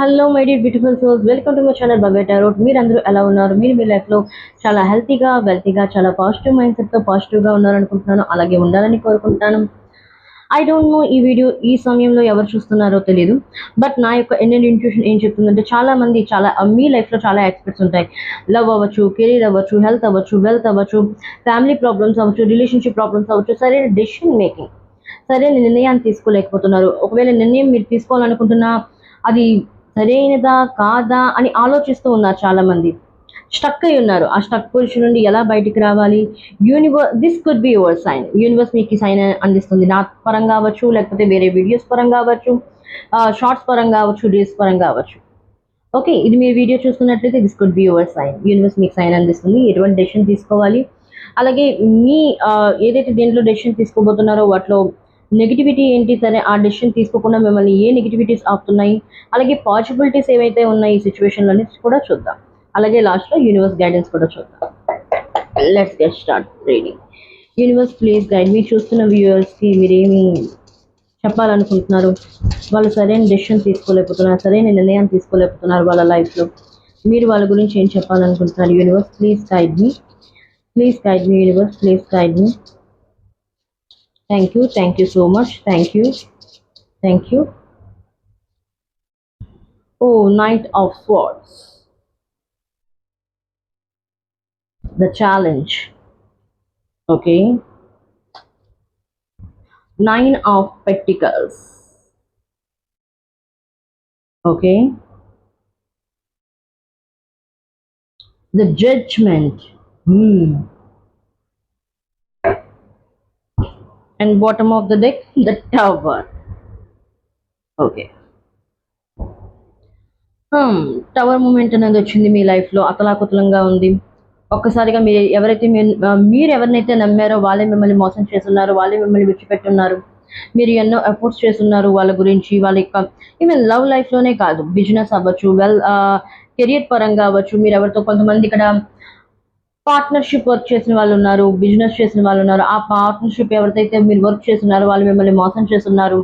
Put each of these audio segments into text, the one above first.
Hello my dear beautiful souls welcome to my channel బబేటా road మీరందరూ ఎలా ఉన్నారు? మీరు మీ లైఫ్లో చాలా హెల్తీగా వెల్తీగా చాలా పాజిటివ్ మైండ్ సెట్తో పాజిటివ్గా ఉన్నారనుకుంటున్నాను. అలాగే ఉండాలని కోరుకుంటున్నాను. ఐ డోంట్ నో ఈ వీడియో ఈ సమయంలో ఎవరు చూస్తున్నారో తెలియదు బట్ నా యొక్క ఇండియన్ ఇంట్యూషన్ ఏం చెప్తుందంటే చాలా మంది చాలా మీ లైఫ్లో చాలా ఎక్స్పెక్ట్స్ ఉంటాయి. లవ్ అవ్వచ్చు కెరీర్ అవ్వచ్చు హెల్త్ అవ్వచ్చు వెల్త్ అవ్వచ్చు ఫ్యామిలీ ప్రాబ్లమ్స్ అవ్వచ్చు రిలేషన్షిప్ ప్రాబ్లమ్స్ అవ్వచ్చు సరైన డెసిషన్ మేకింగ్ సరైన నిర్ణయాన్ని తీసుకోలేకపోతున్నారు. ఒకవేళ నిర్ణయం మీరు తీసుకోవాలనుకుంటున్నా అది సరైనదా కాదా అని ఆలోచిస్తూ ఉన్నారు చాలా మంది స్టక్ అయి ఉన్నారు. ఆ స్టక్ పొజిషన్ నుండి ఎలా బయటికి రావాలి? Universe this could be your sign universe మీకు సైన్ అందిస్తుంది. నా పరంగా అవ్వచ్చు లేకపోతే వేరే వీడియోస్ పరంగా అవ్వచ్చు షార్ట్స్ పరంగా అవ్వచ్చు రీల్స్ పరంగా అవ్వచ్చు ఓకే ఇది మీరు వీడియో చూస్తున్నట్లయితే this could be your sign universe మీకు సైన్ అందిస్తుంది. ఎటువంటి డెసిషన్ తీసుకోవాలి? అలాగే మీ ఏదైతే దేంట్లో డెసిషన్ తీసుకోబోతున్నారో వాటిలో నెగిటివిటీ ఏంటి సరే ఆ డెసిషన్ తీసుకోకుండా మిమ్మల్ని ఏ నెగిటివిటీస్ ఆపుతున్నాయి? అలాగే పాసిబిలిటీస్ ఏవైతే ఉన్నాయి ఈ సిచ్యువేషన్లో కూడా చూద్దాం. అలాగే లాస్ట్లో యూనివర్స్ గైడెన్స్ కూడా చూద్దాం. Let's get start reading universe please guide మీరు చూస్తున్న వ్యూవర్స్కి మీరేమి చెప్పాలనుకుంటున్నారు? వాళ్ళు సరైన డెసిషన్ తీసుకోలేకపోతున్నారు సరైన నిర్ణయం తీసుకోలేకపోతున్నారు వాళ్ళ లైఫ్లో మీరు వాళ్ళ గురించి ఏం చెప్పాలనుకుంటున్నారు? యూనివర్స్ ప్లీజ్ గైడ్ మీ ప్లీజ్ గైడ్ మీ యూనివర్స్ ప్లీజ్ గైడ్ మీ thank you. Thank you so much. Thank you. Thank you. Oh knight of swords. The challenge. Okay. Nine of pentacles. Okay. The judgment. Hmm. And bottom of the deck the tower. Okay. Hmm, tower moment అనేది వచ్చింది మీ లైఫ్లో అతలాకుతలంగా ఉంది. ఒక్కసారిగా మీరు ఎవరైతే మీరు ఎవరినైతే నమ్మారో వాళ్ళే మిమ్మల్ని మోసం చేస్తున్నారు వాళ్ళే మిమ్మల్ని విడిచిపెట్టున్నారు. మీరు ఎన్నో ఎఫర్ట్స్ చేస్తున్నారు వాళ్ళ గురించి వాళ్ళ యొక్క ఈవెన్ లవ్ లైఫ్లోనే కాదు బిజినెస్ అవ్వచ్చు వెల్ కెరియర్ పరంగా అవ్వచ్చు మీరు ఎవరితో కొంతమంది ఇక్కడ పార్ట్నర్షిప్ వర్క్ చేసిన వాళ్ళు ఉన్నారు బిజినెస్ చేసిన వాళ్ళు ఉన్నారు. ఆ పార్ట్నర్షిప్ ఎవరైతే మీరు వర్క్ చేస్తున్నారు వాళ్ళు మిమ్మల్ని మోసం చేస్తున్నారు.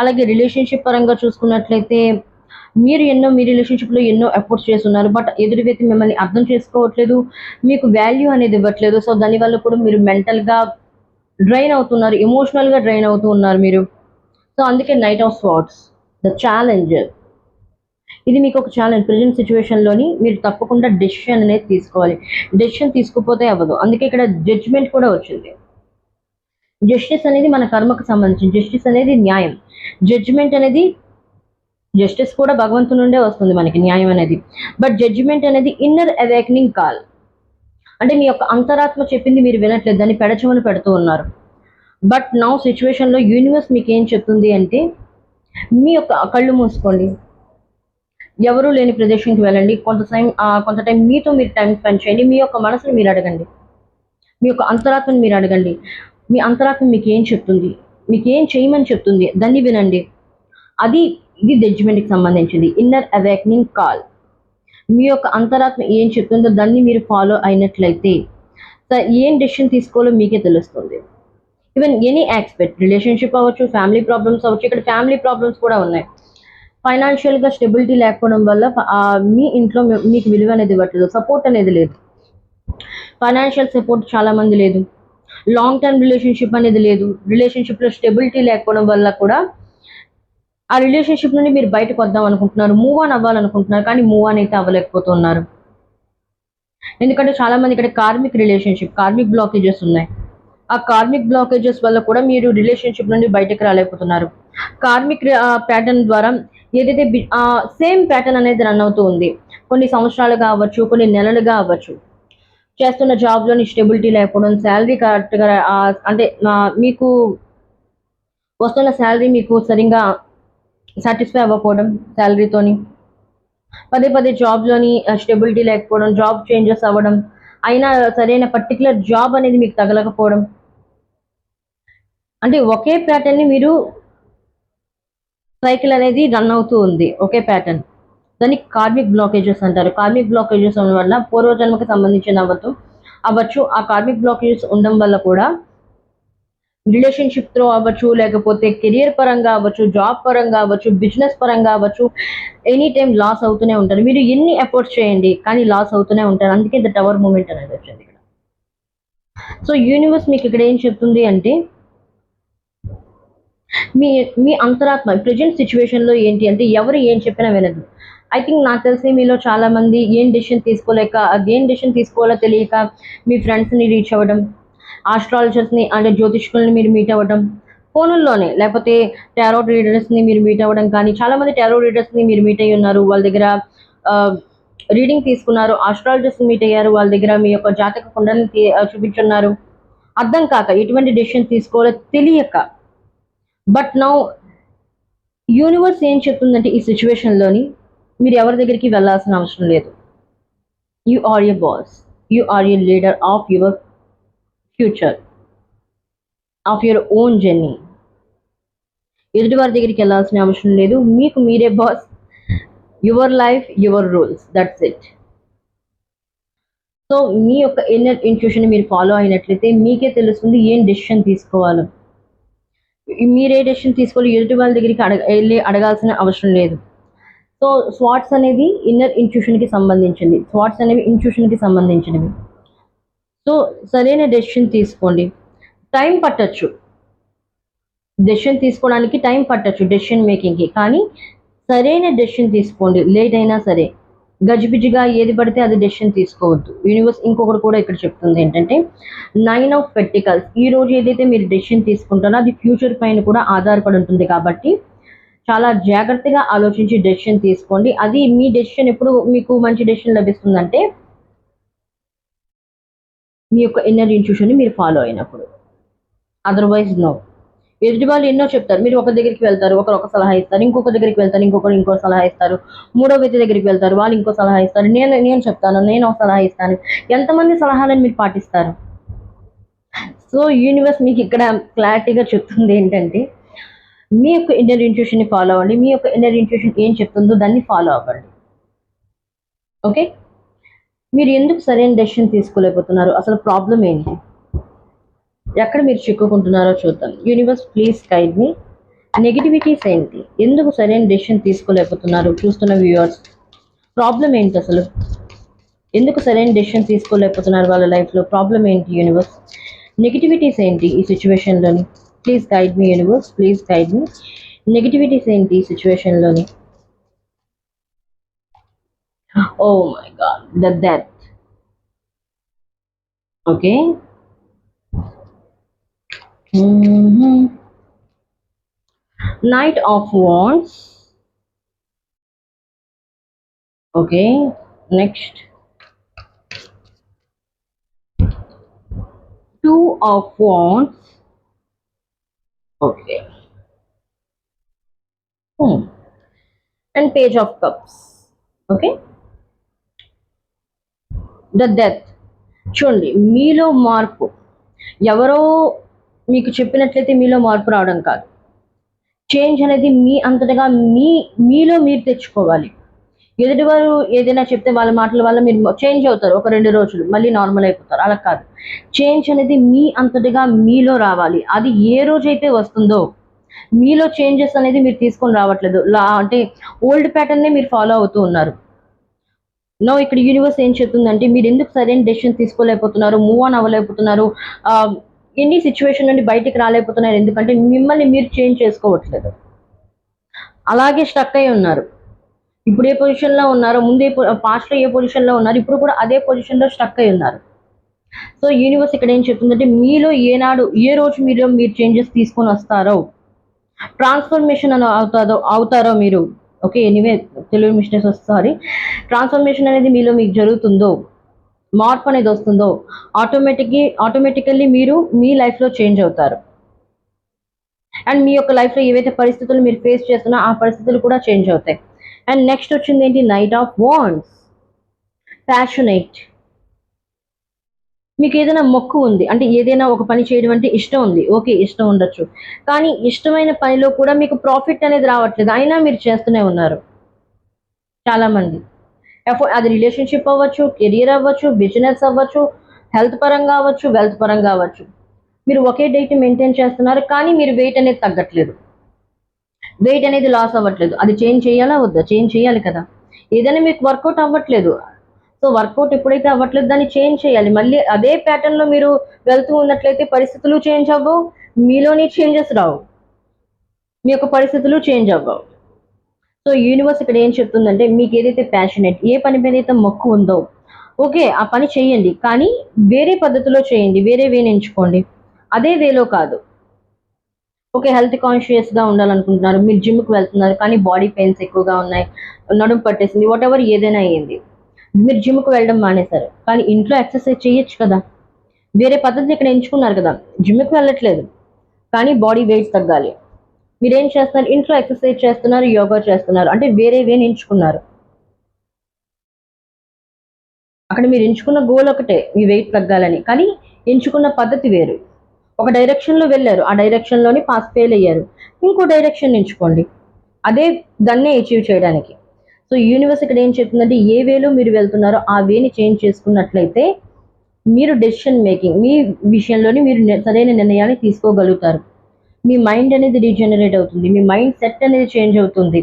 అలాగే రిలేషన్షిప్ పరంగా చూసుకున్నట్లయితే మీరు ఎన్నో మీ రిలేషన్షిప్లో ఎన్నో ఎఫర్ట్స్ చేస్తున్నారు. బట్ ఎదురు వ్యక్తి మిమ్మల్ని అర్థం చేసుకోవట్లేదు మీకు వాల్యూ అనేది ఇవ్వట్లేదు. సో దానివల్ల కూడా మీరు మెంటల్గా డ్రైన్ అవుతున్నారు ఎమోషనల్గా డ్రైన్ అవుతూ ఉన్నారు మీరు. సో అందుకే night of swords the challenge ఇది మీకు ఒక ఛాలెంజ్ ప్రజెంట్ సిచ్యువేషన్లోని మీరు తప్పకుండా డెసిషన్ అనేది తీసుకోవాలి. డెసిషన్ తీసుకోపోతే అవ్వదు. అందుకే ఇక్కడ జడ్జ్మెంట్ కూడా వచ్చింది. జస్టిస్ అనేది మన కర్మకు సంబంధించి జస్టిస్ అనేది న్యాయం. జడ్జిమెంట్ అనేది జస్టిస్ కూడా భగవంతుని నుండే వస్తుంది మనకి న్యాయం అనేది. బట్ జడ్జిమెంట్ అనేది ఇన్నర్ అవేకనింగ్ కాల్ అంటే మీ యొక్క అంతరాత్మ చెప్పింది మీరు వినట్లేదు. దాన్ని పెడచమని పెడుతూ ఉన్నారు. బట్ నౌ సిచ్యువేషన్లో యూనివర్స్ మీకు ఏం చెప్తుంది అంటే మీ యొక్క కళ్ళు మూసుకోండి. ఎవరూ లేని ప్రదేశంకి వెళ్ళండి. కొంత టైం కొంత టైం మీతో మీరు టైం స్పెండ్ చేయండి. మీ యొక్క మనసును మీరు అడగండి. మీ యొక్క అంతరాత్మను మీరు అడగండి. మీ అంతరాత్మ మీకు ఏం చెప్తుంది? మీకు ఏం చేయమని చెప్తుంది? దాన్ని వినండి. అది ఇది జడ్జిమెంట్కి సంబంధించింది. ఇన్నర్ అవేక్నింగ్ కాల్ మీ యొక్క అంతరాత్మ ఏం చెప్తుందో దాన్ని మీరు ఫాలో అయినట్లయితే ఏం డెసిషన్ తీసుకోవాలో మీకే తెలుస్తుంది. ఈవెన్ ఎనీ ఆస్పెక్ట్ రిలేషన్షిప్ అవ్వచ్చు ఫ్యామిలీ ప్రాబ్లమ్స్ అవ్వచ్చు ఇక్కడ ఫ్యామిలీ ప్రాబ్లమ్స్ కూడా ఉన్నాయి. ఫైనాన్షియల్గా స్టెబిలిటీ లేకపోవడం వల్ల మీ ఇంట్లో మీకు విలువ అనేది ఇవ్వట్లేదు సపోర్ట్ అనేది లేదు. ఫైనాన్షియల్ సపోర్ట్ చాలా మంది లేదు. లాంగ్ టర్మ్ రిలేషన్షిప్ అనేది లేదు. రిలేషన్షిప్లో స్టెబిలిటీ లేకపోవడం వల్ల కూడా ఆ రిలేషన్షిప్ నుండి మీరు బయటకు వద్దాం అనుకుంటున్నారు మూవ్ ఆన్ అవ్వాలనుకుంటున్నారు కానీ మూవ్ ఆన్ అయితే అవ్వలేకపోతున్నారు. ఎందుకంటే చాలా మంది ఇక్కడ కార్మిక్ రిలేషన్షిప్ కార్మిక్ బ్లాకేజెస్ ఉన్నాయి. ఆ కార్మిక్ బ్లాకేజెస్ వల్ల కూడా మీరు రిలేషన్షిప్ నుండి బయటకు రాలేకపోతున్నారు. కార్మిక్ ప్యాటర్న్ ద్వారా ఏదైతే సేమ్ ప్యాటర్న్ అనేది రన్ అవుతూ ఉంది. కొన్ని సంవత్సరాలుగా అవ్వచ్చు కొన్ని నెలలుగా అవ్వచ్చు చేస్తున్న జాబ్లోని స్టెబిలిటీ లేకపోవడం శాలరీ కరెక్ట్గా అంటే మీకు వస్తున్న శాలరీ మీకు సరిగ్గా సాటిస్ఫై అవ్వకపోవడం శాలరీతోని పదే పదే జాబ్లోని స్టెబిలిటీ లేకపోవడం జాబ్ చేంజెస్ అవ్వడం అయినా సరైన పర్టికులర్ జాబ్ అనేది మీకు తగలకపోవడం. అంటే ఒకే ప్యాటర్న్ని మీరు సైకిల్ అనేది రన్ అవుతూ ఉంది. ఒకే ప్యాటర్న్. దాన్ని కార్మిక్ బ్లాకేజెస్ అంటారు. కార్మిక్ బ్లాకేజెస్ ఉండడం వల్ల పూర్వజన్మకి సంబంధించిన అవ్వచ్చు అవ్వచ్చు. ఆ కార్మిక్ బ్లాకేజెస్ ఉండడం వల్ల కూడా రిలేషన్షిప్ త్రో అవ్వచ్చు లేకపోతే కెరియర్ పరంగా అవ్వచ్చు జాబ్ పరంగా అవ్వచ్చు బిజినెస్ పరంగా అవ్వచ్చు ఎనీ టైం లాస్ అవుతూనే ఉంటారు. మీరు ఎన్ని ఎఫర్ట్స్ చేయండి కానీ లాస్ అవుతూనే ఉంటారు. అందుకే ద టవర్ మూమెంట్ అనేది వచ్చింది ఇక్కడ. సో యూనివర్స్ మీకు ఇక్కడ ఏం చెప్తుంది అంటే మీ మీ అంతరాత్మ ప్రజెంట్ సిచ్యువేషన్లో ఏంటి అంటే ఎవరు ఏం చెప్పినా వినదు. ఐ థింక్ నాకు తెలిసి మీలో చాలామంది ఏం డెసిషన్ తీసుకోలేక అది ఏం డెసిషన్ తీసుకోవాలో తెలియక మీ ఫ్రెండ్స్ని రీచ్ అవ్వడం ఆస్ట్రాలజర్స్ని అంటే జ్యోతిష్కుల్ని మీరు మీట్ అవ్వడం ఫోనుల్లోనే లేకపోతే టారో రీడర్స్ని మీరు మీట్ అవ్వడం కానీ చాలామంది టారో రీడర్స్ని మీరు మీట్ అయ్యి ఉన్నారు వాళ్ళ దగ్గర రీడింగ్ తీసుకున్నారు ఆస్ట్రాలజర్స్ని మీట్ అయ్యారు వాళ్ళ దగ్గర మీ యొక్క జాతక కుండని చూపించున్నారు. అర్థం కాక ఎటువంటి డెసిషన్ తీసుకోవాలో తెలియక బట్ నౌ యూనివర్స్ ఏం చెప్తుందంటే ఈ సిచ్యువేషన్లోని మీరు ఎవరి దగ్గరికి వెళ్ళాల్సిన అవసరం లేదు. You are a boss you are a leader of your future of your own journey ఎదుటి వారి దగ్గరికి వెళ్ళాల్సిన అవసరం లేదు. మీకు మీరే boss your life your rules that's it so మీ యొక్క ఇన్నర్ ఇంట్యూషన్ మీరు ఫాలో అయినట్లయితే మీకే తెలుస్తుంది ఏం డెసిషన్ తీసుకోవాలో. మీరే డెసిషన్ తీసుకోవాలి ఎదుటి వాళ్ళ దగ్గరికి అడగ వెళ్ళి అడగాల్సిన అవసరం లేదు. సో స్వాట్స్ అనేది ఇన్నర్ ఇంట్యూషన్కి సంబంధించింది స్వాట్స్ అనేవి ఇంట్యూషన్కి సంబంధించినవి. సో సరైన డెసిషన్ తీసుకోండి. టైం పట్టచ్చు. డెసిషన్ తీసుకోవడానికి టైం పట్టచ్చు డెసిషన్ మేకింగ్కి కానీ సరైన డెసిషన్ తీసుకోండి. లేట్ అయినా సరే. గజిబిజిగా ఏది పడితే అది డెసిషన్ తీసుకోవద్దు. యూనివర్స్ ఇంకొకటి కూడా ఇక్కడ చెప్తుంది ఏంటంటే నైన్ ఆఫ్ పెట్టికల్స్ ఈ రోజు ఏదైతే మీరు డెసిషన్ తీసుకుంటారో అది ఫ్యూచర్ పైన కూడా ఆధారపడి ఉంటుంది కాబట్టి చాలా జాగ్రత్తగా ఆలోచించి డెసిషన్ తీసుకోండి. అది మీ డెసిషన్ ఎప్పుడు మీకు మంచి డెసిషన్ లభిస్తుందంటే మీ యొక్క ఇన్నర్ ఇంట్యూషన్ని మీరు ఫాలో అయినప్పుడు. అదర్వైజ్ నో ఎదుటి వాళ్ళు ఎన్నో చెప్తారు. మీరు ఒక దగ్గరికి వెళ్తారు ఒకరు ఒక సలహా ఇస్తారు ఇంకొక దగ్గరికి వెళ్తారు ఇంకొకరు ఇంకో సలహా ఇస్తారు మూడో వ్యక్తి దగ్గరికి వెళ్తారు వాళ్ళు ఇంకో సలహా ఇస్తారు. నేను నేను చెప్తాను నేను ఒక సలహా ఇస్తాను. ఎంతమంది సలహాలను మీరు పాటిస్తారు? సో యూనివర్స్ మీకు ఇక్కడ క్లారిటీగా చెప్తుంది ఏంటంటే మీ యొక్క ఇన్నర్ ఇంట్యూషన్ని ఫాలో అవ్వండి. మీ యొక్క ఇన్నర్ ఇంట్యూషన్ ఏం చెప్తుందో దాన్ని ఫాలో అవ్వండి. ఓకే మీరు ఎందుకు సరైన డెసిషన్ తీసుకోలేకపోతున్నారు? అసలు ప్రాబ్లం ఏంటి? ఎక్కడ మీరు చిక్కుకుంటున్నారో చూద్దాం. యూనివర్స్ ప్లీజ్ గైడ్ మీ నెగిటివిటీస్ ఏంటి ఎందుకు సరైన డెసిషన్ తీసుకోలేకపోతున్నారు చూస్తున్న వ్యూవర్స్ ప్రాబ్లం ఏంటి అసలు? ఎందుకు సరైన డెసిషన్ తీసుకోలేకపోతున్నారు వాళ్ళ లైఫ్లో ప్రాబ్లం ఏంటి యూనివర్స్ నెగిటివిటీస్ ఏంటి ఈ సిచ్యువేషన్లోని ప్లీజ్ గైడ్ మీ యూనివర్స్ ప్లీజ్ గైడ్ మీ నెగిటివిటీస్ ఏంటి ఈ సిచ్యువేషన్లోని ఓ my god the death okay Knight of Wands. Okay, next. Two of Wands. Okay. Hmm. And Page of Cups. Okay. The death చూడండి మీలో మార్పు ఎవరో మీకు చెప్పినట్లయితే మీలో మార్పు రావడం కాదు. చేంజ్ అనేది మీ అంతటగా మీ మీలో మీరు తెచ్చుకోవాలి. ఎదుటివారు ఏదైనా చెప్తే వాళ్ళ మాటల వల్ల మీరు చేంజ్ అవుతారు ఒక రెండు రోజులు మళ్ళీ నార్మల్ అయిపోతారు. అలా కాదు. చేంజ్ అనేది మీ అంతటిగా మీలో రావాలి. అది ఏ రోజైతే వస్తుందో మీలో చేంజెస్ అనేది మీరు తీసుకొని రావట్లేదు. లా అంటే ఓల్డ్ ప్యాటర్న్నే మీరు ఫాలో అవుతూ ఉన్నారు. నో ఇక్కడ యూనివర్స్ ఏం చెప్తుందంటే మీరు ఎందుకు సరైన డెసిషన్ తీసుకోలేకపోతున్నారు మూవ్ ఆన్ అవ్వలేకపోతున్నారు ఎన్ని సిచ్యువేషన్ నుండి బయటికి రాలేకపోతున్నారు? ఎందుకంటే మిమ్మల్ని మీరు చేంజ్ చేసుకోవట్లేదు. అలాగే స్టక్ అయి ఉన్నారు. ఇప్పుడు ఏ పొజిషన్లో ఉన్నారో ముందే పాస్ట్లో ఏ పొజిషన్లో ఉన్నారు ఇప్పుడు కూడా అదే పొజిషన్లో స్టక్ అయి ఉన్నారు. సో యూనివర్స్ ఇక్కడ ఏం చెప్తుందంటే మీలో ఏనాడు ఏ రోజు మీరు మీరు చేంజెస్ తీసుకొని వస్తారో ట్రాన్స్ఫర్మేషన్ అని అవుతారో అవుతారో మీరు ఓకే ఎనీవే తెలుగు మిస్టేక్స్ వస్తుంది ట్రాన్స్ఫర్మేషన్ అనేది మీలో మీకు జరుగుతుందో మార్పు అనేది వస్తుందో ఆటోమేటిక్గా ఆటోమేటికల్లీ మీరు మీ లైఫ్లో చేంజ్ అవుతారు. అండ్ మీ యొక్క లైఫ్లో ఏవైతే పరిస్థితులు మీరు ఫేస్ చేస్తున్నా ఆ పరిస్థితులు కూడా చేంజ్ అవుతాయి. అండ్ నెక్స్ట్ వచ్చింది ఏంటి? నైట్ ఆఫ్ వాన్స్ ప్యాషనేట్ మీకు ఏదైనా మొక్కు ఉంది. అంటే ఏదైనా ఒక పని చేయడం అంటే ఇష్టం ఉంది. ఓకే ఇష్టం ఉండొచ్చు. కానీ ఇష్టమైన పనిలో కూడా మీకు ప్రాఫిట్ అనేది రావట్లేదు. అయినా మీరు చేస్తూనే ఉన్నారు. చాలామంది. అది రిలేషన్షిప్ అవ్వచ్చు కెరియర్ అవ్వచ్చు బిజినెస్ అవ్వచ్చు హెల్త్ పరంగా అవ్వచ్చు వెల్త్ పరంగా అవ్వచ్చు. మీరు ఒకే డైట్ మెయింటైన్ చేస్తున్నారు కానీ మీరు వెయిట్ అనేది తగ్గట్లేదు. వెయిట్ అనేది లాస్ అవ్వట్లేదు. అది చేంజ్ చేయాలా వద్దా? చేంజ్ చేయాలి కదా. ఏదైనా మీకు వర్కౌట్ అవ్వట్లేదు. సో వర్కౌట్ ఎప్పుడైతే అవ్వట్లేదు దాన్ని చేంజ్ చేయాలి. మళ్ళీ అదే ప్యాటర్న్లో మీరు వెళ్తూ ఉన్నట్లయితే పరిస్థితులు చేంజ్ అవ్వవు. మీలోని చేంజెస్ రావు. మీ యొక్క పరిస్థితులు చేంజ్ అవ్వవు. సో యూనివర్స్ ఇక్కడ ఏం చెప్తుందంటే మీకు ఏదైతే ప్యాషనెట్ ఏ పని మీద అయితే మొక్కు ఉందో ఓకే ఆ పని చేయండి. కానీ వేరే పద్ధతిలో చేయండి వేరే వేని ఎంచుకోండి. అదే వేలో కాదు. ఓకే హెల్త్ కాన్షియస్గా ఉండాలనుకుంటున్నారు మీరు జిమ్కి వెళ్తున్నారు కానీ బాడీ పెయిన్స్ ఎక్కువగా ఉన్నాయి నడుము పట్టేసింది వాట్ ఎవర్ ఏదైనా అయ్యింది. మీరు జిమ్కు వెళ్ళడం మానేశారు కానీ ఇంట్లో ఎక్సర్సైజ్ చేయొచ్చు కదా. వేరే పద్ధతి ఇక్కడ ఎంచుకున్నారు కదా. జిమ్కి వెళ్ళట్లేదు కానీ బాడీ వెయిట్ తగ్గాలి. మీరేం చేస్తున్నారు? ఇంట్లో ఎక్సర్సైజ్ చేస్తున్నారు యోగా చేస్తున్నారు. అంటే వేరే వేని ఎంచుకున్నారు? అక్కడ మీరు ఎంచుకున్న గోల్ ఒకటే మీ వెయిట్ తగ్గాలని. కానీ ఎంచుకున్న పద్ధతి వేరు. ఒక డైరెక్షన్లో వెళ్ళారు ఆ డైరెక్షన్లోని పాస్ ఫెయిల్ అయ్యారు. ఇంకో డైరెక్షన్ ఎంచుకోండి. అదే దాన్నే అచీవ్ చేయడానికి. సో యూనివర్స్ ఇక్కడ ఏం చెప్తుందంటే ఏ వేలో మీరు వెళ్తున్నారో ఆ వేని చేంజ్ చేసుకున్నట్లయితే మీరు డెసిషన్ మేకింగ్ మీ విషయంలోని మీరు సరైన నిర్ణయాన్ని తీసుకోగలుగుతారు. మీ మైండ్ అనేది రీజనరేట్ అవుతుంది. మీ మైండ్ సెట్ అనేది చేంజ్ అవుతుంది.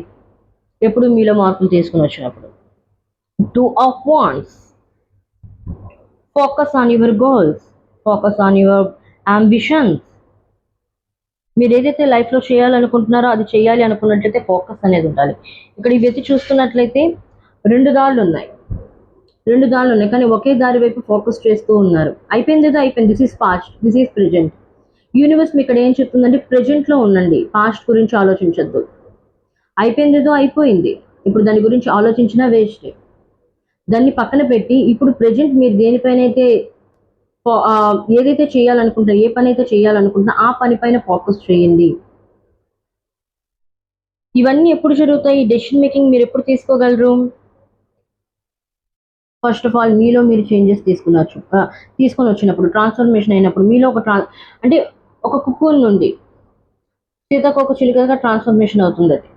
ఎప్పుడు మీలో మార్పులు తీసుకుని వచ్చినప్పుడు. Two of wands focus on your goals focus on your ambitions మీరు ఏదైతే లైఫ్లో చేయాలనుకుంటున్నారో అది చేయాలి అనుకున్నట్లయితే ఫోకస్ అనేది ఉండాలి. ఇక్కడ ఈ వ్యక్తి చూస్తున్నట్లయితే రెండు దారులు ఉన్నాయి. రెండు దారులు ఉన్నాయి. కానీ ఒకే దారి వైపు ఫోకస్ చేస్తూ ఉన్నారు. అయిపోయింది ఏదో అయిపోయింది. This is past this is present universe మీ ఇక్కడ ఏం చెప్తుందంటే ప్రజెంట్లో ఉండండి. పాస్ట్ గురించి ఆలోచించద్దు. అయిపోయింది ఏదో అయిపోయింది. ఇప్పుడు దాని గురించి ఆలోచించినా వేస్ట్. దాన్ని పక్కన పెట్టి ఇప్పుడు ప్రజెంట్ మీరు దేనిపైన అయితే ఏదైతే చేయాలనుకుంటున్నా ఏ పని అయితే చేయాలనుకుంటున్నా ఆ పని పైన ఫోకస్ చేయండి. ఇవన్నీ ఎప్పుడు జరుగుతాయి? డెసిషన్ మేకింగ్ మీరు ఎప్పుడు తీసుకోగలరు? ఫస్ట్ ఆఫ్ ఆల్ మీలో మీరు చేంజెస్ తీసుకునొచ్చు తీసుకొని వచ్చినప్పుడు ట్రాన్స్ఫర్మేషన్ అయినప్పుడు మీలో ఒక ట్రాన్ అంటే ఒక కుక్కూన్ నుండి సీతాకోక చిలుకగా ట్రాన్స్ఫర్మేషన్ అవుతుంది అది.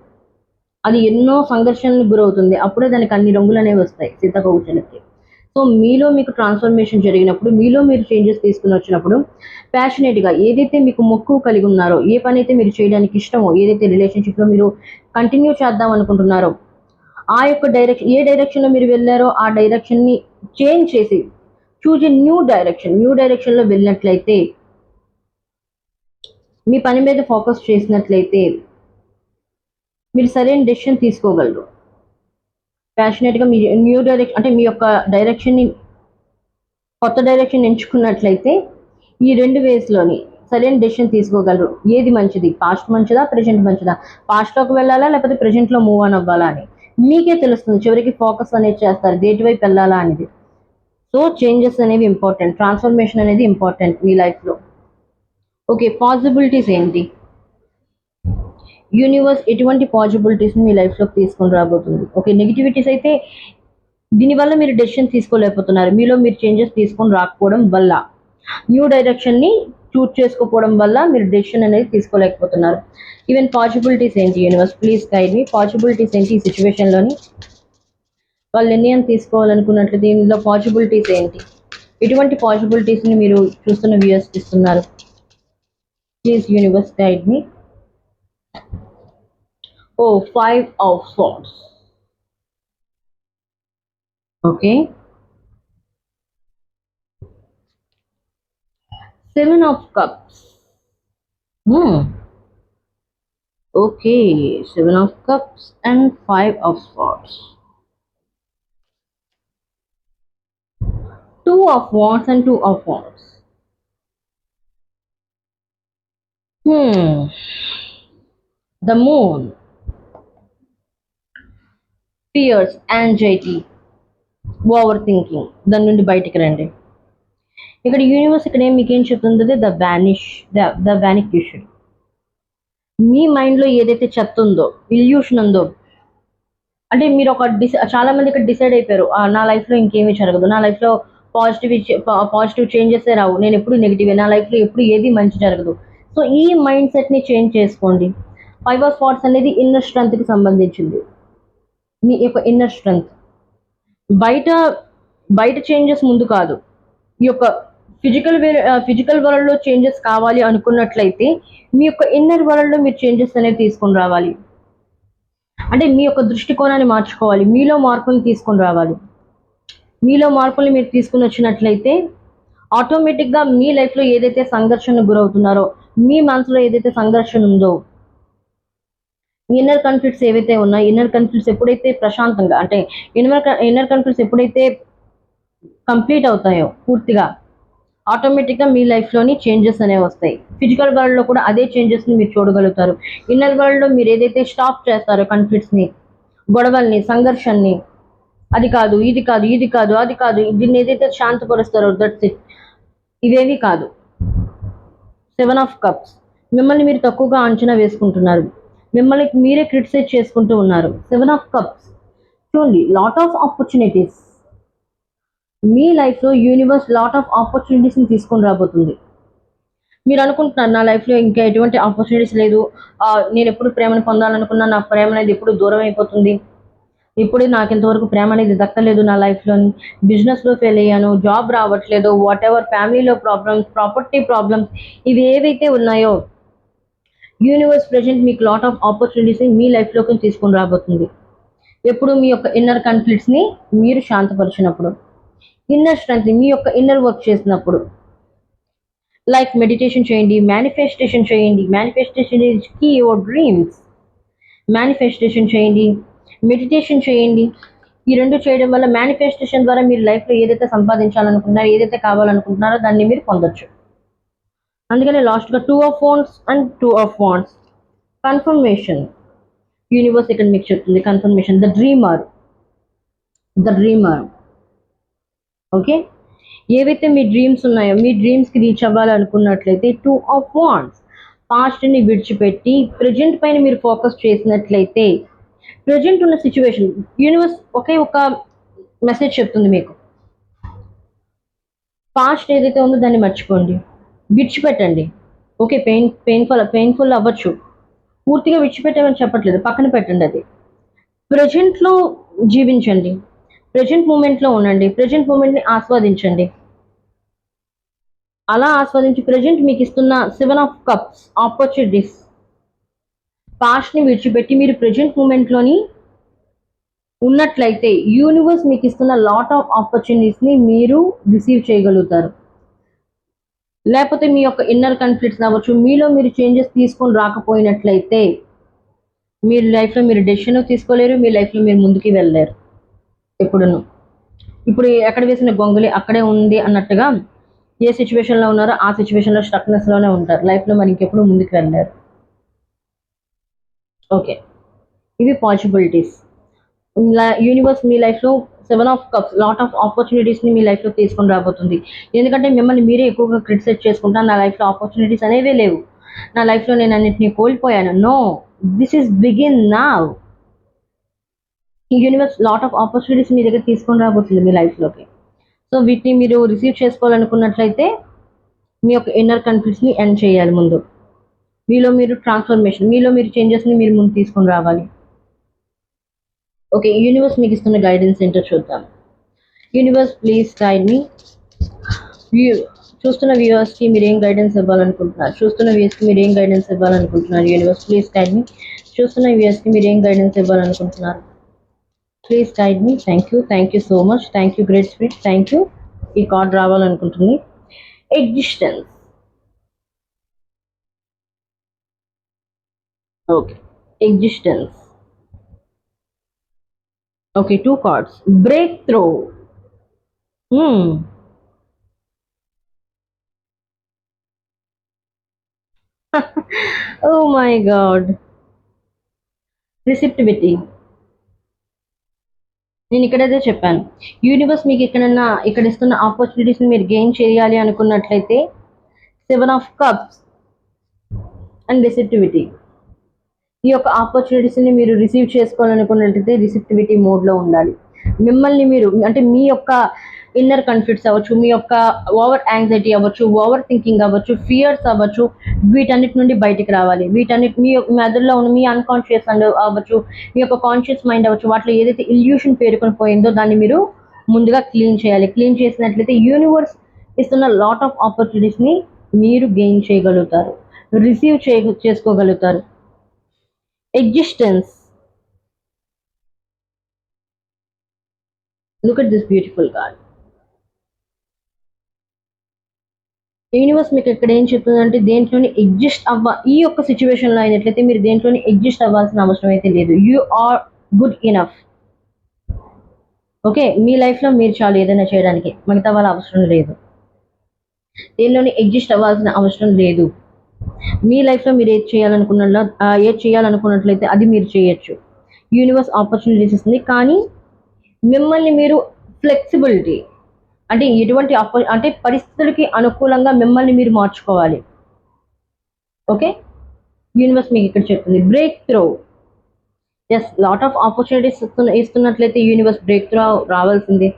అది ఎన్నో సంఘర్షణలకు గురవుతుంది. అప్పుడే దానికి అన్ని రంగులు అనేవి వస్తాయి సీతాకోక చిలుకకి. సో మీలో మీకు ట్రాన్స్ఫర్మేషన్ జరిగినప్పుడు మీలో మీరు చేంజెస్ తీసుకుని వచ్చినప్పుడు ప్యాషనేట్గా ఏదైతే మీకు మొక్కు కలిగి ఉన్నారో ఏ పని అయితే మీరు చేయడానికి ఇష్టమో ఏదైతే రిలేషన్షిప్లో మీరు కంటిన్యూ చేద్దాం అనుకుంటున్నారో ఆ యొక్క డైరెక్షన్ ఏ డైరెక్షన్లో మీరు వెళ్ళారో ఆ డైరెక్షన్ని చేంజ్ చేసి choose a new direction new డైరెక్షన్లో వెళ్ళినట్లయితే మీ పని మీద ఫోకస్ చేసినట్లయితే మీరు సరైన డెసిషన్ తీసుకోగలరు. ప్యాషనెట్గా మీ న్యూ డైరెక్షన్ అంటే మీ యొక్క డైరెక్షన్ని కొత్త డైరెక్షన్ ఎంచుకున్నట్లయితే ఈ రెండు వేస్లోని సరైన డెసిషన్ తీసుకోగలరు. ఏది మంచిది? పాస్ట్ మంచిదా? ప్రజెంట్ మంచిదా? పాస్ట్లోకి వెళ్ళాలా? లేకపోతే ప్రజెంట్లో మూవ్ ఆన్ అవ్వాలా అని. మీకే తెలుస్తుంది చివరికి ఫోకస్ అనేది చేస్తారు. దేటి వైపు వెళ్ళాలా అనేది. సో చేంజెస్ అనేవి ఇంపార్టెంట్ ట్రాన్స్ఫర్మేషన్ అనేది ఇంపార్టెంట్ మీ లైఫ్లో ఓకే పాసిబిలిటీస్ ఏంటి? యూనివర్స్ ఎటువంటి పాసిబిలిటీస్ని మీ లైఫ్లోకి తీసుకొని రాబోతుంది? ఓకే నెగిటివిటీస్ అయితే దీనివల్ల మీరు డెసిషన్ తీసుకోలేకపోతున్నారు. మీలో మీరు చేంజెస్ తీసుకొని రాకపోవడం వల్ల న్యూ డైరెక్షన్ని చూస్ చేసుకోకపోవడం వల్ల మీరు డెసిషన్ అనేది తీసుకోలేకపోతున్నారు. ఈవెన్ పాసిబిలిటీస్ ఏంటి యూనివర్స్ ప్లీజ్ గైడ్ మీ పాసిబిలిటీస్ ఏంటి ఈ సిచ్యువేషన్లోని వాళ్ళు నిర్ణయం తీసుకోవాలనుకున్నట్లు దీనిలో పాసిబిలిటీస్ ఏంటి? ఎటువంటి పాసిబిలిటీస్ని మీరు చూస్తున్న వ్యూయర్స్ ఇస్తున్నారు? Justice Universe guide me. Oh, five of swords. Okay. Seven of cups. Hmm. Okay, seven of cups and five of swords. Two of wands and two of wands. Hmm. The moon. Fears anxiety overthinking దాని నుండి బయటికి రండి. ఇక్కడ universe ఇక్కడ ఏం మీకు ఏం చెప్తుంది ద వ్యానిష్ ద ద వ్యానిక్యూషన్ మీ మైండ్లో ఏదైతే చెత్త ఉందో ఇల్యూషన్ ఉందో అంటే మీరు ఒక డిసై చాలా మంది ఇక్కడ డిసైడ్ అయిపోయారు నా లైఫ్లో ఇంకేమీ జరగదు. నా లైఫ్లో పాజిటివ్ పాజిటివ్ చేంజెస్ రావు. నేను ఎప్పుడు నెగిటివ్ నా లైఫ్లో ఎప్పుడు ఏది మంచి జరగదు. సో ఈ మైండ్ సెట్ని చేంజ్ చేసుకోండి. ఫైవ్ ఆఫ్ స్పాట్స్ అనేది ఇన్నర్ స్ట్రెంగ్త్కి సంబంధించింది. మీ యొక్క ఇన్నర్ స్ట్రెంగ్త్. బయట బయట చేంజెస్ ముందు కాదు. ఈ యొక్క ఫిజికల్ వే ఫిజికల్ వరల్డ్లో చేంజెస్ కావాలి అనుకున్నట్లయితే మీ యొక్క ఇన్నర్ వరల్డ్లో మీరు చేంజెస్ అనేవి తీసుకొని రావాలి. అంటే మీ యొక్క దృష్టికోణాన్ని మార్చుకోవాలి. మీలో మార్పుని తీసుకొని రావాలి. మీలో మార్పుల్ని మీరు తీసుకుని వచ్చినట్లయితే ఆటోమేటిక్గా మీ లైఫ్లో ఏదైతే సంఘర్షణకు గురవుతున్నారో మీ మనసులో ఏదైతే సంఘర్షణ ఉందో ఇన్నర్ కాన్ఫ్లిక్ట్స్ ఏవైతే ఉన్నాయో ఇన్నర్ కాన్ఫ్లిక్ట్స్ ఎప్పుడైతే ప్రశాంతంగా అంటే ఇన్నర్ ఇన్నర్ కాన్ఫ్లిక్ట్స్ ఎప్పుడైతే కంప్లీట్ అవుతాయో పూర్తిగా ఆటోమేటిక్గా మీ లైఫ్లోని చేంజెస్ అనేవి వస్తాయి. ఫిజికల్ వరల్డ్లో కూడా అదే చేంజెస్ని మీరు చూడగలుగుతారు. ఇన్నర్ వరల్డ్లో మీరు ఏదైతే స్టాప్ చేస్తారో కాన్ఫ్లిక్ట్స్ని గొడవల్ని సంఘర్షణని అది కాదు ఇది కాదు ఇది కాదు అది కాదు దీన్ని ఏదైతే శాంతపరుస్తారో దట్స్ ఇట్ ఇవేవి కాదు. సెవెన్ ఆఫ్ కప్స్ మిమ్మల్ని మీరు తక్కువగా అంచనా వేసుకుంటున్నారు. మిమ్మల్ని మీరే క్రిటిసైజ్ చేసుకుంటూ ఉన్నారు. సెవెన్ ఆఫ్ కప్స్ చూడండి లాట్ ఆఫ్ ఆపర్చునిటీస్ మీ లైఫ్లో యూనివర్స్ లాట్ ఆఫ్ ఆపర్చునిటీస్ని తీసుకొని రాబోతుంది. మీరు అనుకుంటున్నారు నా లైఫ్లో ఇంకా ఎటువంటి ఆపర్చునిటీస్ లేదు. నేను ఎప్పుడు ప్రేమను పొందాలనుకున్నా నా ప్రేమ అనేది ఎప్పుడు దూరం అయిపోతుంది. ఇప్పుడు నాకు ఇంతవరకు ప్రేమ అనేది దక్కలేదు నా లైఫ్లో బిజినెస్లో ఫెయిల్ అయ్యాను జాబ్ రావట్లేదు వాట్ ఎవర్ ఫ్యామిలీలో ప్రాబ్లమ్స్ ప్రాపర్టీ ప్రాబ్లమ్స్ ఇవి ఏవైతే ఉన్నాయో యూనివర్స్ ప్రజెంట్ మీకు లాట్ ఆఫ్ ఆపర్చునిటీస్ని మీ లైఫ్లోకి తీసుకొని రాబోతుంది. ఎప్పుడు మీ యొక్క ఇన్నర్ కాన్ఫ్లిక్ట్స్ని మీరు శాంతపరిచినప్పుడు ఇన్నర్ స్ట్రెంత్ మీ యొక్క ఇన్నర్ వర్క్ చేసినప్పుడు లైక్ మెడిటేషన్ చేయండి మేనిఫెస్టేషన్ చేయండి manifestation is key your dreams manifestation చేయండి మెడిటేషన్ చేయండి. ఈ రెండు చేయడం వల్ల మేనిఫెస్టేషన్ ద్వారా మీరు లైఫ్లో ఏదైతే సంపాదించాలనుకుంటున్నారో ఏదైతే కావాలనుకుంటున్నారో దాన్ని మీరు పొందొచ్చు. అందుకని లాస్ట్గా two of phones and two of phones confirmation universe ఇక్కడ మీకు చెప్తుంది. Confirmation the dreamer the dreamer okay ఏవైతే మీ డ్రీమ్స్ ఉన్నాయో మీ డ్రీమ్స్కి రీచ్ అవ్వాలనుకున్నట్లయితే టూ ఆఫ్ వాన్స్ పాస్ట్ని విడిచిపెట్టి ప్రజెంట్ పైన మీరు ఫోకస్ చేసినట్లయితే ప్రజెంట్ ఉన్న సిచ్యువేషన్. యూనివర్స్ ఒకే ఒక మెసేజ్ చెప్తుంది మీకు. పాస్ట్ ఏదైతే ఉందో దాన్ని మర్చిపోండి. విడిచిపెట్టండి. ఓకే పెయిన్ పెయిన్ఫుల్ పెయిన్ఫుల్ అవ్వచ్చు. పూర్తిగా విడిచిపెట్టమని చెప్పట్లేదు. పక్కన పెట్టండి అది. ప్రజెంట్లో జీవించండి. ప్రజెంట్ మూమెంట్లో ఉండండి. ప్రజెంట్ మూమెంట్ని ఆస్వాదించండి. అలా ఆస్వాదించి ప్రజెంట్ మీకు ఇస్తున్న సెవెన్ ఆఫ్ కప్స్ ఆపర్చునిటీస్. పాస్ట్ని విడిచిపెట్టి మీరు ప్రజెంట్ మూమెంట్లోని ఉన్నట్లయితే యూనివర్స్ మీకు ఇస్తున్న లాట్ ఆఫ్ ఆపర్చునిటీస్ని మీరు రిసీవ్ చేయగలుగుతారు. లేకపోతే మీ యొక్క ఇన్నర్ కాన్ఫ్లిక్ట్స్ అవ్వచ్చు. మీలో మీరు చేంజెస్ తీసుకొని రాకపోయినట్లయితే మీరు లైఫ్లో మీరు డెసిషన్ తీసుకోలేరు. మీ లైఫ్లో మీరు ముందుకు వెళ్ళలేరు. ఎప్పుడును. ఇప్పుడు ఎక్కడ వేసిన గొంగలి అక్కడే ఉంది అన్నట్టుగా ఏ సిచ్యువేషన్లో ఉన్నారో ఆ సిచ్యువేషన్లో స్ట్రక్నెస్లోనే ఉంటారు. లైఫ్లో మరి ఇంకెప్పుడు ముందుకు వెళ్ళలేరు. ఓకే ఇవి పాసిబిలిటీస్ యూనివర్స్ మీ లైఫ్లో seven of cups lot of ఆపర్చునిటీస్ని మీ లైఫ్లో తీసుకొని రాబోతుంది. ఎందుకంటే మిమ్మల్ని మీరే ఎక్కువగా క్రిటిసైజ్ చేసుకుంటాను నా లైఫ్లో ఆపర్చునిటీస్ అనేవే లేవు. నా లైఫ్లో నేను అన్నింటినీ కోల్పోయాను. నో దిస్ ఈస్ బిగిన్ నా ఈ యూనివర్స్ లాట్ ఆఫ్ ఆపర్చునిటీస్ మీ దగ్గర తీసుకొని రాబోతుంది మీ లైఫ్లోకి సో వీటిని మీరు రిసీవ్ చేసుకోవాలనుకున్నట్లయితే మీ యొక్క ఇన్నర్ కన్ఫ్లిక్ట్స్ని ఎండ్ చేయాలి ముందు. మీలో మీరు ట్రాన్స్ఫర్మేషన్ మీలో మీరు చేంజెస్ని మీరు ముందు తీసుకొని రావాలి. ఓకే యూనివర్స్ మీకు ఇస్తున్న గైడెన్స్ ఏంటో చూద్దాం. యూనివర్స్ ప్లీజ్ గైడ్ మీ చూస్తున్న వ్యూవర్స్కి మీరు ఏం గైడెన్స్ ఇవ్వాలనుకుంటున్నారు? చూస్తున్న వ్యూవర్స్కి మీరు ఏం గైడెన్స్ ఇవ్వాలనుకుంటున్నారు? యూనివర్స్ ప్లీజ్ గైడ్ మీ చూస్తున్న వ్యూవర్స్కి మీరు ఏం గైడెన్స్ ఇవ్వాలనుకుంటున్నారు? ప్లీజ్ గైడ్ మీ thank you thank you so much thank you great spirit thank you ఈ card రావాలనుకుంటుంది. Existence okay existence okay two cards breakthrough oh my God receptivity నేను ఇక్కడైతే చెప్పాను. యూనివర్స్ మీకు ఎక్కడన్నా ఇక్కడ ఇస్తున్న ఆపర్చునిటీస్ని మీరు గెయిన్ చేయాలి అనుకున్నట్లయితే seven of cups and receptivity ఈ యొక్క ఆపర్చునిటీస్ని మీరు రిసీవ్ చేసుకోవాలనుకున్నట్లయితే రిసిప్టివిటీ మోడ్లో ఉండాలి. మిమ్మల్ని మీరు అంటే మీ యొక్క ఇన్నర్ కాన్ఫ్లిక్ట్స్ అవ్వచ్చు మీ యొక్క ఓవర్ యాంగ్జైటీ అవ్వచ్చు ఓవర్ థింకింగ్ అవ్వచ్చు ఫియర్స్ అవ్వచ్చు వీటన్నిటి నుండి బయటికి రావాలి. వీటన్నిటి మీ యొక్క మెదడులో ఉన్న మీ అన్కాన్షియస్ అండ్ అవ్వచ్చు మీ యొక్క కాన్షియస్ మైండ్ అవ్వచ్చు వాటిలో ఏదైతే ఇల్యూషన్ పేరుకొని పోయిందో దాన్ని మీరు ముందుగా క్లీన్ చేయాలి. క్లీన్ చేసినట్లయితే యూనివర్స్ ఇస్తున్న లాట్ ఆఫ్ ఆపర్చునిటీస్ని మీరు గెయిన్ చేయగలుగుతారు. రిసీవ్ చే చేసుకోగలుగుతారు. Existence look at this beautiful card universe మీకు ఇక్కడ ఏం చెప్తుందంటే దేంట్లోని ఎగ్జిస్ట్ అవ్వ ఈ యొక్క సిచ్యువేషన్లో అయినట్లయితే మీరు దేంట్లోని ఎగ్జిస్ట్ అవ్వాల్సిన అవసరం అయితే లేదు. You are good enough okay మీ లైఫ్లో మీరు చాలు ఏదైనా చేయడానికి. మిగతా వాళ్ళ అవసరం లేదు. దేనిలోని ఎగ్జిస్ట్ అవ్వాల్సిన అవసరం లేదు. మీ లైఫ్లో మీరు ఏది చేయాలనుకున్న ఏది చేయాలనుకున్నట్లయితే అది మీరు చేయొచ్చు. యూనివర్స్ ఆపర్చునిటీస్ ఇస్తుంది కానీ మిమ్మల్ని మీరు ఫ్లెక్సిబిలిటీ అంటే ఎటువంటి అప అంటే పరిస్థితులకి అనుకూలంగా మిమ్మల్ని మీరు మార్చుకోవాలి. ఓకే? యూనివర్స్ మీకు ఇక్కడ చెప్తుంది. Breakthrough is lot of opportunities ఇస్తున్న ఇస్తున్నట్లయితే యూనివర్స్ బ్రేక్ త్రో రావాల్సిందే.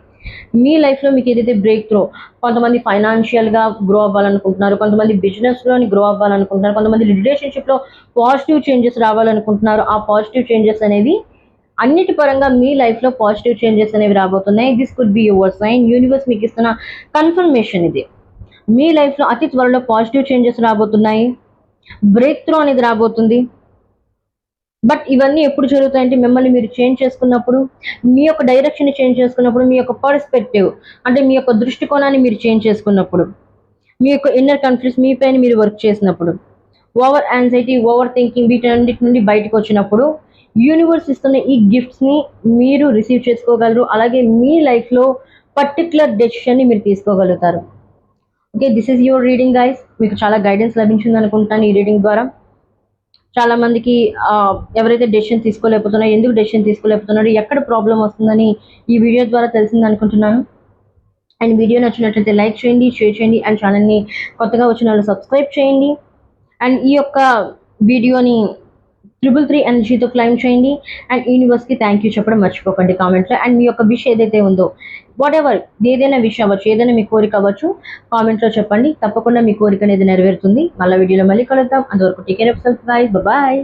మీ లైఫ్లో మీకు ఏదైతే బ్రేక్ త్రో కొంతమంది ఫైనాన్షియల్గా గ్రో అవ్వాలనుకుంటున్నారు కొంతమంది బిజినెస్లోని గ్రో అవ్వాలనుకుంటున్నారు కొంతమంది రిలేషన్షిప్లో పాజిటివ్ చేంజెస్ రావాలనుకుంటున్నారు ఆ పాజిటివ్ చేంజెస్ అనేవి అన్నిటి పరంగా మీ లైఫ్లో పాజిటివ్ చేంజెస్ అనేవి రాబోతున్నాయి. This could be your sign universe మీకు ఇస్తున్న కన్ఫర్మేషన్ ఇది. మీ లైఫ్లో అతి త్వరలో పాజిటివ్ చేంజెస్ రాబోతున్నాయి. బ్రేక్ త్రో అనేది రాబోతుంది. బట్ ఇవన్నీ ఎప్పుడు జరుగుతాయంటే మిమ్మల్ని మీరు చేంజ్ చేసుకున్నప్పుడు మీ యొక్క డైరెక్షన్ చేంజ్ చేసుకున్నప్పుడు మీ యొక్క పర్స్పెక్టివ్ అంటే మీ యొక్క దృష్టికోణాన్ని మీరు చేంజ్ చేసుకున్నప్పుడు మీ యొక్క ఇన్నర్ కన్ఫ్లిక్ట్స్ మీ పైన మీరు వర్క్ చేసినప్పుడు ఓవర్ యాంగ్జైటీ ఓవర్ థింకింగ్ వీటన్నిటి నుండి బయటకు వచ్చినప్పుడు యూనివర్స్ ఇస్తున్న ఈ గిఫ్ట్స్ని మీరు రిసీవ్ చేసుకోగలరు. అలాగే మీ లైఫ్లో పర్టికులర్ డెసిషన్ని మీరు తీసుకోగలుగుతారు. Okay this is your reading guys మీకు చాలా గైడెన్స్ లభించింది అనుకుంటాను ఈ రీడింగ్ ద్వారా. చాలా మందికి ఎవరైతే డెసిషన్ తీసుకోలేకపోతున్నారో ఎందుకు డెసిషన్ తీసుకోలేకపోతున్నారో ఎక్కడ ప్రాబ్లం వస్తుందని ఈ వీడియో ద్వారా తెలిసింది అనుకుంటున్నాను. అండ్ వీడియో నచ్చినట్లయితే లైక్ చేయండి షేర్ చేయండి అండ్ ఛానల్ని కొత్తగా వచ్చిన వాళ్ళు సబ్స్క్రైబ్ చేయండి. అండ్ ఈ యొక్క వీడియోని ట్రిపుల్ త్రీ ఎనర్జీతో క్లైమ్ చేయండి. అండ్ యూనివర్స్కి థ్యాంక్ యూ చెప్పడం మర్చిపోకండి కామెంట్లో. అండ్ మీ యొక్క విష్ ఏదైతే ఉందో వాట్ ఎవర్ ఏదైనా విష్ అవ్వచ్చు ఏదైనా మీ కోరిక అవ్వచ్చు కామెంట్లో చెప్పండి. తప్పకుండా మీ కోరిక అనేది నెరవేరుతుంది. మళ్ళీ వీడియోలో మళ్ళీ కలుద్దాం. అందువరకు take care of self bye bye